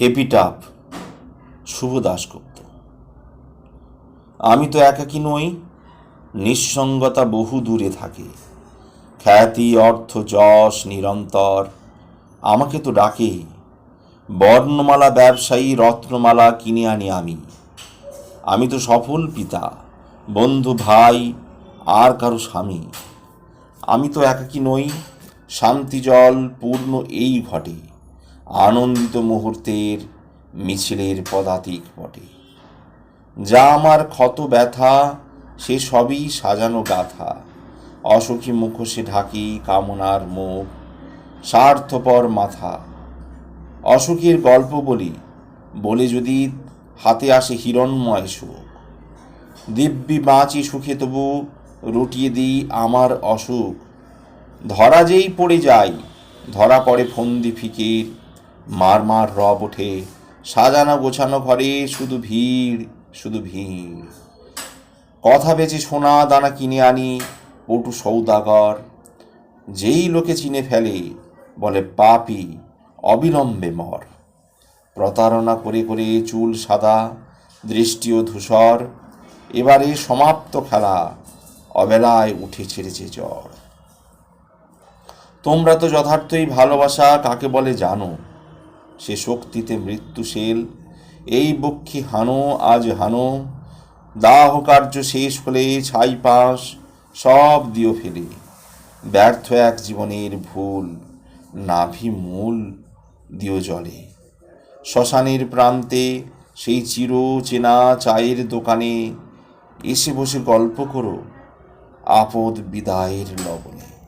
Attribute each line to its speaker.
Speaker 1: এপিটাপ শুভ দাশগুপ্ত আমি তো একাকী নই, নিঃসঙ্গতা বহু দূরে থাকে। খ্যাতি, অর্থ, যশ, নিরন্তর। আমাকে তো ডাকে, বর্ণমালা ব্যবসায়ী, রত্নমালা কিনে আনি আমি। আমি তো সফল পিতা, বন্ধু, ভাই, আর কারও স্বামী। আমি তো একাকী নই, শান্তি, জল, পূর্ণ এই ঘটে। আনন্দিত মুহূর্তের মিছিলের পদাতিক বটে। যা আমার ক্ষত ব্যথা, সে সবই সাজানো গাথা। অসুখী মুখোশে ঢাকি কামনার মুখ, স্বার্থপর মাথা। অসুখের গল্প বলি, বলে যদি হাতে আসে হিরণময় সুখ। দিব্যি বাঁচি সুখে তবু রুটিয়ে দিই আমার অসুখ। ধরা যেই পড়ে যাই, ধরা পড়ে ফন্দি ফিকির মার মার রব ওঠে। সাজানো গোছানো ঘরে শুধু ভিড় শুধু ভিড়। কথা বেচে সোনা দানা কিনে আনি পটু সৌদাগর। যেই লোকে চিনে ফেলে, বলে পাপি অবিলম্বে মর। প্রতারণা করে করে চুল সাদা দৃষ্টিও ধূসর, এবারে সমাপ্ত খেলা অবেলায় উঠে ছেড়েছে জ্বর। তোমরা তো যথার্থই ভালোবাসা কাকে বলে জানো? সে শক্তিতে মৃত্যুশীল। এই বক্ষী হানো, আজ হানো। দাহ কার্য শেষ হলে ছাই পাশ, সব দিও ফেলে। ব্যর্থ এক জীবনের ভুল, নাভি মূল দিও জলে। শ্মশানের প্রান্তে সেই চির চেনা চায়ের দোকানে এসে বসে গল্প করো, আপদ বিদায়ের লবণে।